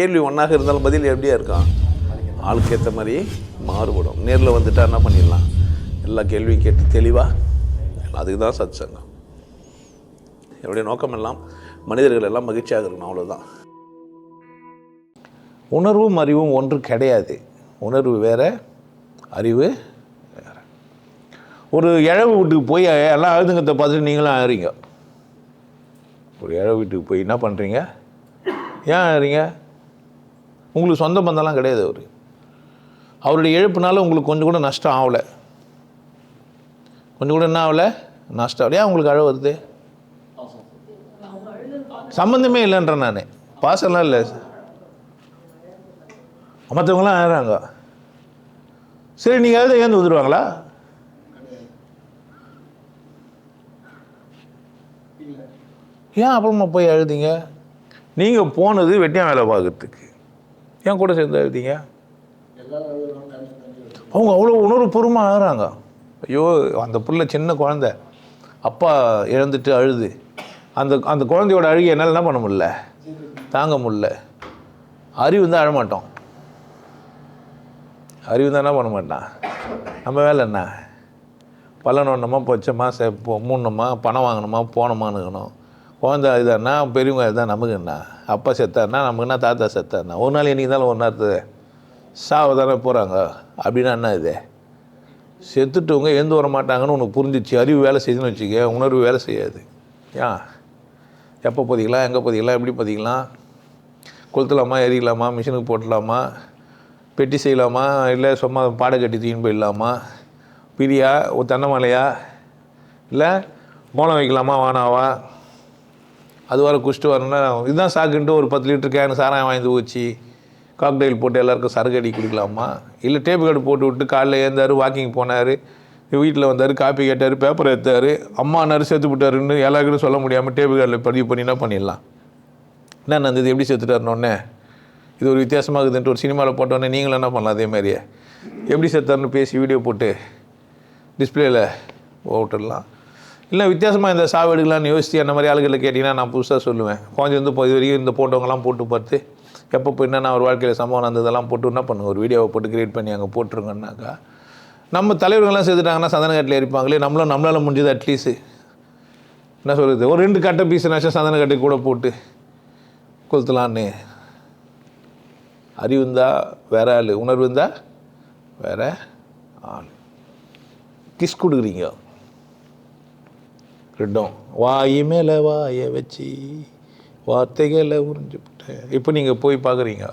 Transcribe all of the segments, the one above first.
கேள்வி ஒன்றாக இருந்தாலும் பதில் எப்படியா இருக்கான் ஆளுக்கு ஏற்ற மாதிரி மாறுபடும். நேரில் வந்துட்டா என்ன பண்ணிடலாம்? எல்லா கேள்வியும் கேட்டு தெளிவாக அதுக்கு தான் சத் சங்கம் என்னுடைய நோக்கம் எல்லாம் மனிதர்கள் எல்லாம் மகிழ்ச்சியாக இருக்கணும் அவ்வளோதான் உணர்வும் அறிவும் ஒன்று கிடையாது. உணர்வு வேறு அறிவு வேறு. ஒரு இழவு வீட்டுக்கு போய் எல்லாம் அழுதுங்கத்தை பார்த்துட்டு நீங்களும் அழுறீங்க. ஒரு இழவு வீட்டுக்கு போய் என்ன பண்ணுறீங்க ஏன் அழுறீங்க? உங்களுக்கு சொந்த பந்தம்லாம் கிடையாது அவர். அவருடைய இழப்புனால உங்களுக்கு கொஞ்சம் கூட நஷ்டம் ஆகலை. கொஞ்சம் கூட என்ன ஆகலை? நஷ்டம் ஆகலையா உங்களுக்கு அழ வருது? சம்மந்தமே இல்லைன்றேன் நான். பாசம்லாம் இல்லை. மற்றவங்களாம் ஆகிறாங்க சரி நீங்கள் அழுத ஏந்து வந்துடுவாங்களா ஏன் அப்புறமா போய் எழுதிங்க நீங்கள் போனது வெட்டியான் வேலை பார்க்கறதுக்கு. ஏன் கூட சேர்ந்து அழுதீங்க அவங்க அவ்வளோ உணர்வுபூர்வமாக அழுகிறாங்க ஐயோ அந்த புள்ள சின்ன குழந்தை. அப்பா இழந்துட்டு அழுது. அந்த அந்த குழந்தையோட அழுகி என்னால் என்ன பண்ண முடியல? தாங்க முடியல. அறிவு தான் அழமாட்டோம். அறிவு தான் என்ன பண்ண மாட்டான்? நம்ம வேலை என்ன? பல்லன் ஒன்றமா பொச்சமா செ மூணுமா பணம் வாங்கணுமா போனோமானுக்கணும் குழந்தை இதானா பெரியவங்க இதுதான் நமக்கு என்ன? அப்பா செத்தாருனா நமக்கு என்ன தாத்தா செத்தாருனா ஒரு நாள் என்னைக்கு இருந்தாலும் ஒரு நேரத்து சாவ தானே போகிறாங்க அப்படின்னா என்ன இது? செத்துட்டவங்க எழுந்து வர மாட்டாங்கன்னு உனக்கு புரிஞ்சிச்சு. அறிவு வேலை செய்யுதுன்னு வச்சுக்க உணர்வு வேலை செய்யாது. ஏன்? எப்போ பதிக்கலாம் எங்கே பதிக்கலாம் எப்படி பதிக்கலாம்? கொளுத்தலாமா எரிக்கலாமா மிஷினுக்கு போட்டலாமா? பெட்டி செய்யலாமா? இல்லை சும்மா பாடை கட்டி தூக்கின்னு போயிடலாமா? பிரியா ஒரு தென்னை மலையா? இல்லை மோளம் வைக்கலாமா வானாவா? அது வர குஷ்டு வரணும்னா இதுதான் சாக்குன்ட்டு ஒரு பத்து லிட்டர் கேனு சாராயம் வாங்கி ஊற்றி காக்டெயில் போட்டு எல்லாருக்கும் சரக்கு அடி குடிக்கலாமா? இல்லை டேப்பு கார்டு போட்டு விட்டு காலைல ஏந்தார் வாக்கிங் போனார் வீட்டில் வந்தார் காப்பி கேட்டார் பேப்பர் எடுத்தார் அம்மா நறு சேர்த்து விட்டாருன்னு எல்லாருக்கும் சொல்ல முடியாமல் டேப்பு கார்டில் பதிவு பண்ணி என்ன பண்ணிடலாம். என்ன நடந்தது எப்படி செத்துட்டாருன்னொன்னே இது ஒரு வித்தியாசமாக இருக்குதுன்ட்டு ஒரு சினிமாவில் போட்டோன்னே நீங்களும் என்ன பண்ணலாம் அதே மாதிரியே? எப்படி சேர்த்தாருன்னு பேசி வீடியோ போட்டு டிஸ்பிளேயில் போட்டுடலாம். இல்லை வித்தியாசமாக இந்த சாவு எடுக்கலாம்னு யோசித்து அந்த மாதிரி ஆளுகளை கேட்டிங்கன்னா நான் புதுசாக சொல்லுவேன். கொஞ்சம் வந்து இது வரைக்கும் இந்த போட்டோங்கெல்லாம் போட்டு பார்த்து எப்போ போய் என்னென்ன ஒரு வாழ்க்கையில் சம்பவம் நடந்ததெல்லாம் போட்டு என்ன பண்ணுவோம் ஒரு வீடியோவை போட்டு கிரியேட் பண்ணி அங்கே போட்டுருங்கன்னாக்கா நம்ம தலைவர்கள்லாம் சேர்த்துட்டாங்கன்னா சந்தனக்கட்டில் எரிப்பாங்களே நம்மளும் நம்மளால் முடிஞ்சது அட்லீஸ்ட் என்ன சொல்கிறது ஒரு ரெண்டு கட்டை பீஸ்னாச்சும் சந்தனக்கட்டை கூட போட்டு கொளுத்தலான்னு. அறிவு இருந்தால் வேற ஆள் உணர்வு இருந்தால் வேற ஆள். கிஸ் கொடுக்குறீங்க. ரெண்டும் வாய் மேலே வாயை வச்சு வார்த்தைகளை உறிஞ்சு விட்டேன். இப்போ நீங்கள் போய் பார்க்குறீங்க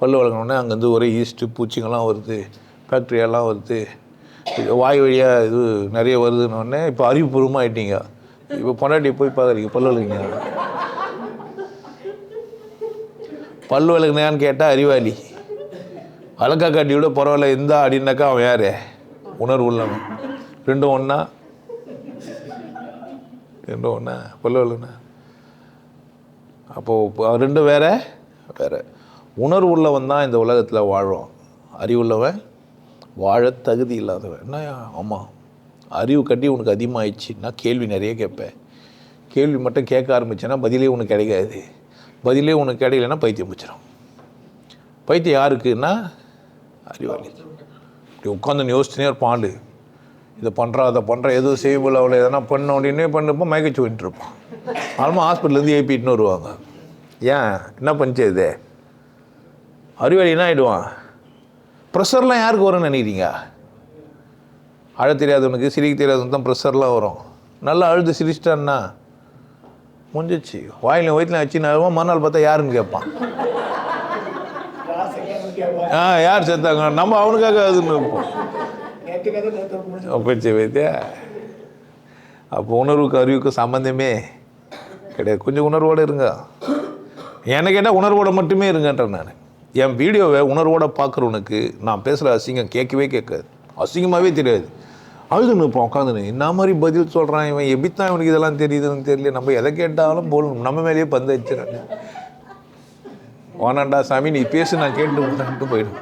பல்லு வளர்க்கணுன்னா அங்கேருந்து ஒரே ஈஸ்ட்டு பூச்சிங்கெல்லாம் வருது. ஃபேக்ட்ரியெல்லாம் வருது. வாய் வழியாக இது நிறைய வருதுன்னொடனே இப்போ அறிவுபூர்வமாக ஆகிட்டீங்க இப்போ பொண்டாட்டி போய் பார்க்குறீங்க பல்லு வளர்க்குங்க பல்லு விளக்குனான்னு கேட்டால் அறிவாளி. அலக்கா காட்டியோட பரவாயில்ல இருந்தா அப்படின்னாக்கா அவன் யார்? உணர்வு உள்ளவன். ரெண்டும் ஒன்றா ரெண்டும் ஒன்றா பல்லு அப்போது ரெண்டும் வேற வேற உணர்வு உள்ளவன் தான் இந்த உலகத்தில் வாழும் அறிவுள்ளவன் வாழ தகுதி இல்லாதவன் என்ன ஆமாம் அறிவு கட்டி உனக்கு அதிகமாகிடுச்சின்னா கேள்வி நிறைய கேட்பேன் கேள்வி மட்டும் கேட்க ஆரம்பிச்சேன்னா பதிலே உனக்கு கிடைக்காது பதிலே உனக்கு கிடைக்கலன்னா பைத்தியம் பிடிச்சிடும் பைத்தியம் யாருக்குன்னா அறிவாளி இப்படி உட்காந்து யோசிச்சுனே இருப்பான் ஆளு இதை பண்ணுறா அதை பண்ணுறா எதுவும் செய்யல அவளை எதனா பண்ண உடனே பண்ணப்போ மயக்கச்சு வந்துட்டு இருப்பான் ஆல்மா ஹாஸ்பிட்டல்லேருந்து ஏபிட்டுன்னு வருவாங்க. ஏன்? என்ன பண்ணுச்சு இது? அறிவாளி என்ன ஆகிடுவான் ப்ரெஷர்லாம் யாருக்கு வரும்னு நினைக்கிறீங்க? அழ தெரியாதவனுக்கு சிரிக்க தெரியாதவனுக்கு தான் ப்ரெஷர்லாம் வரும். நல்லா அழுது சிரிச்சிட்டான்னா முடிஞ்சிச்சு. வாயிலையும் வயிற்றுல வச்சு நான் மறுநாள் பார்த்தா யாருன்னு கேட்பான். ஆ யார் செத்தாங்க நம்ம அவனுக்காக அதுன்னு இருப்போம். போச்சு வைத்தியா. அப்போ உணர்வுக்கு அறிவுக்கு சம்மந்தமே கிடையாது. கொஞ்சம் உணர்வோடு இருங்க. எனக்கு கேட்டால் உணர்வோடு மட்டுமே இருங்கன்றேன் நான். என் வீடியோவை உணர்வோடு பார்க்குறவனுக்கு நான் பேசுகிற அசிங்கம் கேட்கவே கேட்காது. அசிங்கமாகவே தெரியாது. அழுதுன்னு இப்போ உட்காந்துன்னு என்ன மாதிரி பதில் சொல்கிறான் இவன்? எப்படித்தான் இவனுக்கு இதெல்லாம் தெரியுதுன்னு தெரியல. நம்ம எதை கேட்டாலும் போகணும் நம்ம மேலேயே பந்து வச்சுறேன் ஓனாண்டா சாமி நீ பேசு நான் கேட்டு விட்டான்ட்டு போயிடும்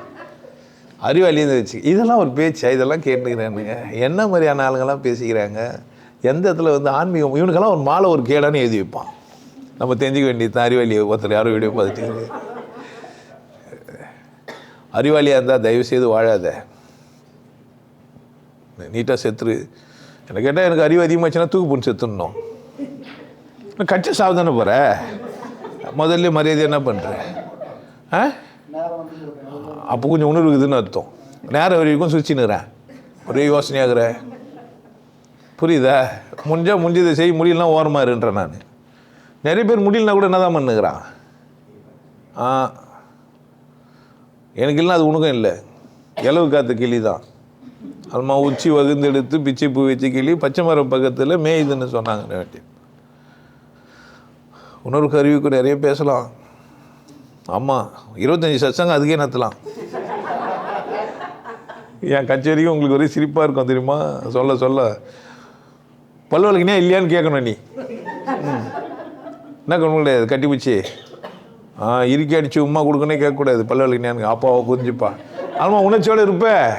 அறிவாளி வச்சு. இதெல்லாம் ஒரு பேச்சா? இதெல்லாம் கேட்டுக்கிறானுங்க என்ன மாதிரியான ஆளுங்கெல்லாம் பேசிக்கிறாங்க? எந்த இடத்துல வந்து ஆன்மீகம்? இவனுக்கெல்லாம் ஒரு மாலை ஒரு கேடான்னு எழுதி வைப்பான். நம்ம தெரிஞ்சுக்க வேண்டியது தான். அறிவாளி ஒருத்தர் யாரும் வீடியோ பார்த்துட்டு அறிவாளியாக இருந்தால் தயவு செய்து வாழாத. நீட்டாக செத்துரு. என்ன கேட்டால் எனக்கு அறிவு அதிகமாச்சுன்னா தூக்கு பொண்ணு செத்துடணும். நான் கட்சி சாப்பிதானே போகிற முதல்ல மரியாதை என்ன பண்ணுற ஆ? அப்போ கொஞ்சம் உணர்வு இருக்குதுன்னு அர்த்தம். நேரம் வரைக்கும் சுழிச்சுன்னுறேன் ஒரே யோசனையாகிற புரியுதா? முடிஞ்சால் முடிஞ்சதை செய்ய முடியலாம் ஓரமாக இருன்றேன் நான். நிறைய பேர் முடியலனா கூட என்ன தான் பண்ணுகிறான்? ஆ. எனக்கு இல்லைனா அது உனக்கும் இல்லை. இலவு காத்த கிளி தான் அதுமா உச்சி வகுந்தெடுத்து பிச்சை பூ வச்சு கிளி பச்சை மரம் பக்கத்தில் மேயுதுன்னு சொன்னாங்க. நேற்று உணர்வு கருவிக்கு நிறைய பேசலாம். ஆமாம் இருபத்தஞ்சி சச்சங்க அதுக்கே நடத்தலாம் என் கச்சேரிக்கும் உங்களுக்கு ஒரே சிரிப்பாக இருக்கும் தெரியுமா? சொல்ல சொல்ல. பல்லு இல்லையான்னு கேட்கணும் நீ. ம். என்ன கண்ணு கிடையாது? கட்டிப்பிச்சு ஆ இறுக்கி அடிச்சு உமா கொடுக்கணே கேட்கக்கூடாது. பல்லு அப்பாவை குறிஞ்சிப்பா ஆமாம் உணர்ச்சியோடு இருப்ப.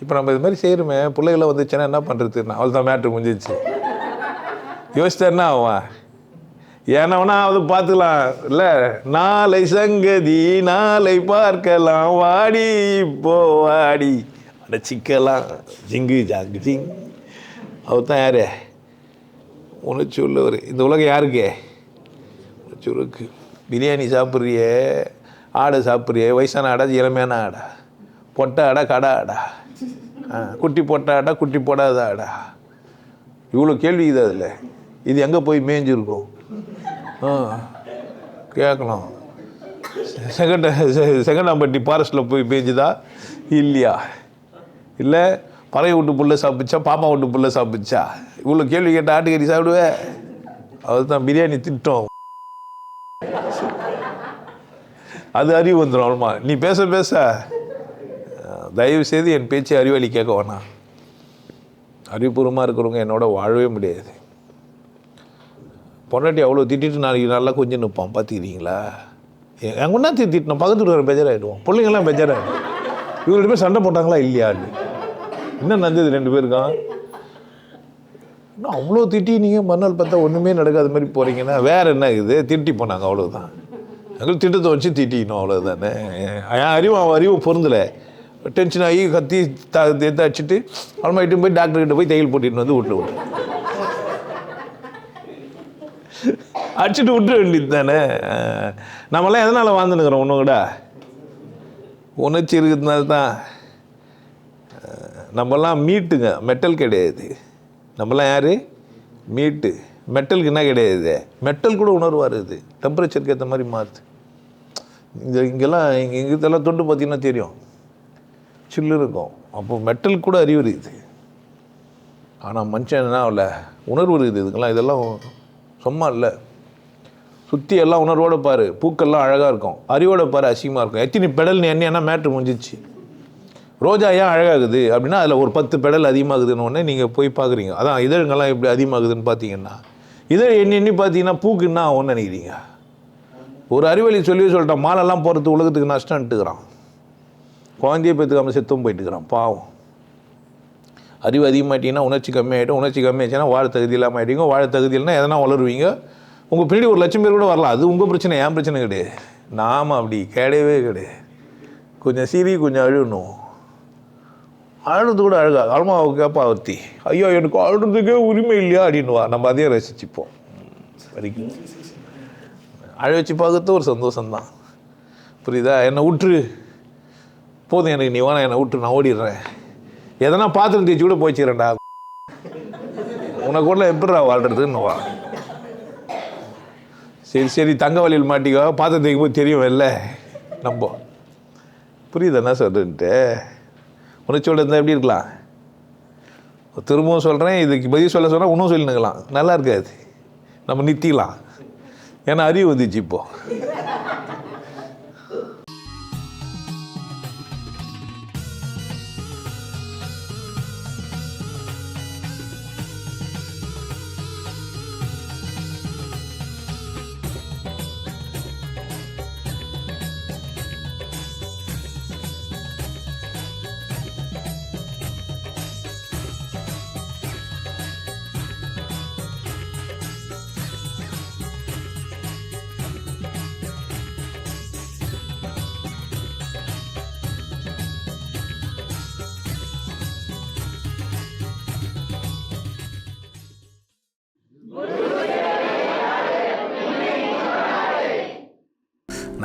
இப்போ நம்ம இது மாதிரி செய்கிறோமே பிள்ளைகளை வந்துச்சுன்னா என்ன பண்ணுறது அவள் தான் மேட்ரு முடிஞ்சிச்சு யோசித்தாருன்னா அவன் ஏன்னா அது பார்த்துக்கலாம். இல்லை நாளை சங்கதி நாளை பார்க்கலாம். வாடி இப்போ வாடி. அட சிக்கலாம் ஜிங்கு ஜாங்கு ஜிங். அவர் தான் யாரு? உணர்ச்சி உள்ளவர் இந்த உலகம் யாருக்கு? உணர்ச்சி பிரியாணி சாப்பிட்றியே ஆடை சாப்பிட்றியே வயசான ஆடா இளமையான ஆடா? பொட்டை ஆடா கடை ஆடா? ஆ, குட்டி பொட்டை ஆடா குட்டி போடாத ஆடா? இவ்வளோ கேள்வி இது அதில். இது எங்கே போய் மேய்ஞ்சிருக்கும்? கேட்கலாம். செகண்ட் செகண்டாம்பட்டி ஃபாரஸ்ட்டில் போய் பேஞ்சுதா? இல்லையா? இல்லை பறவை விட்டு புல்ல சாப்பிச்சா பாப்பா விட்டு புல்ல சாப்பிச்சா இவ்வளோ கேள்வி கேட்ட ஆட்டுக்கறி சாப்பிடுவேன் அதுதான் பிரியாணி திட்டம். அது அறிவு வந்துடும் அவ்வளோமா நீ பேச பேச. தயவு செய்து என் பேச்சு அறிவாளி கேட்க வேணாம். அறிவுபூர்வமாக இருக்கிறவங்க என்னோட வாழவே முடியாது. பொண்டாட்டி அவ்வளோ திட்டிட்டு நாளைக்கு நல்லா கொஞ்சம் நிற்பான் பார்த்துக்கிறீங்களா என் ஒன்றா திட்டிட்டோம் பக்கத்து வீட்டுக்காரன் பெஜராகிடுவோம் பிள்ளைங்கள்லாம் பெஜராகிடும் இவங்க போய் சண்டை போட்டாங்களா இல்லையான்னு என்ன நடந்தது ரெண்டு பேருக்கும்? இன்னும் அவ்வளோ திட்டி நீங்கள் மறுநாள் பார்த்தா ஒன்றுமே நடக்காத மாதிரி போகிறீங்கன்னா வேற என்ன இது? திட்டி போனாங்க அவ்வளோதான் எங்களுக்கு திட்டத்தை வச்சு திட்டிக்கணும் அவ்வளோதானே என் அறிவு அவன் அறிவு பொருந்தலை. டென்ஷன் ஆகி கத்தி த எடுத்து அடிச்சுட்டு போய் டாக்டர்கிட்ட போய் தையல் போட்டிட்டு வந்து வீட்டில் விட்டு அடிச்சுட்டு விட்டுற வேண்டியது தானே? நம்மளாம் எதனால் வாழ்ந்துனுக்குறோம் ஒன்று கூட? உணர்ச்சி இருக்கிறதுனால தான். நம்மலாம் மீட்டுங்க. மெட்டல் கிடையாது. நம்மலாம் யார்? மீட்டு. மெட்டலுக்கு என்ன கிடையாது? மெட்டல் கூட உணர்வு வருது. டெம்பரேச்சருக்கு ஏற்ற மாதிரி மாறுது. இங்கே இங்கெல்லாம் இங்கே இங்கெல்லாம் இதெல்லாம் தொட்டு பார்த்தீங்கன்னா தெரியும். சில்லு இருக்கும். அப்போ மெட்டல் கூட அறிவு இருக்குது. ஆனால் மனுஷன் என்ன ஆகல? உணர்வு இருக்குது. இதுக்கெல்லாம் இதெல்லாம் சும்மா இல்லை. சுற்றி எல்லாம் உணர்வோட பாரு. பூக்கள்லாம் அழகாக இருக்கும். அறிவோட பாரு அசிங்கமாக இருக்கும். எத்தனை பெடல் எண்ணி என்ன மேட்ரு முடிஞ்சிச்சு. ரோஜா ஏன் அழகாகுது அப்படின்னா அதில் ஒரு பத்து பெடல் அதிகமாகுதுன்னு உடனே நீங்கள் போய் பார்க்குறீங்க அதான் இதழ்கள்லாம் எப்படி அதிகமாகுதுன்னு பார்த்தீங்கன்னா இதழ் எண்ணி எண்ணி பார்த்தீங்கன்னா பூக்கு என்ன ஆகும்னு நினைக்கிறீங்க? ஒரு அறிவழி சொல்லி சொல்லிட்டான். மாலெல்லாம் போகிறது உலகத்துக்கு நஷ்டம்ட்டுக்கிறான் குழந்தைய பேத்துக்காமல் செத்தும் போயிட்டுக்கிறான். பாவம். அறிவு அதிகமாட்டிங்கன்னா உணர்ச்சி கம்மியாகிட்டும் உணர்ச்சி கம்மியாச்சுன்னா வாழ தகுதி இல்லாமல் ஆகிட்டீங்க வாழ தகுதி இல்லைனா எதனா வளருவீங்க. உங்கள் பின்னாடி ஒரு லட்சம் பேர் கூட வரலாம். அது உங்கள் பிரச்சனை ஏன் பிரச்சனை கிடையாது. நாம் அப்படி கிடையவே கிடையாது. கொஞ்சம் சிரி கொஞ்சம் அழுகணும். அழுது கூட அழுகா. அழுமாவை கேட்பா அவர்த்தி ஐயோ எனக்கு அழுறதுக்கே உரிமை இல்லையா அப்படின்னுவா. நம்ம அதையே ரசிச்சுப்போம். வரைக்கும் அழ வச்சு பார்க்கறது ஒரு சந்தோஷம்தான். புரியுதா? என்னை விட்டுரு போதும் எனக்கு நீ வேணா என்னை விட்டு நான் ஓடிடுறேன். எதனா பாத்திரம் தேய்ச்சி கூட போய்ச்சிக்கிறேன்டா. உனக்கு கூட எப்படிடா வாழ்றதுன்னு வா. சரி சரி தங்க வழியில் மாட்டிக்கோ. பாத்திரம் தேய்க்கும் போது தெரியும் இல்லை நம்ப. புரியுது என்ன சொல்கிறேன்ட்டு உனக்கு இருந்தால் எப்படி இருக்கலாம்? திரும்பவும் சொல்கிறேன் இதுக்கு பதில் சொல்ல சொன்னால் இன்னும் சொல்லினுக்கலாம். நல்லா இருக்காது. நம்ம நித்திக்கலாம். ஏன்னா அறிவு வந்துச்சு இப்போது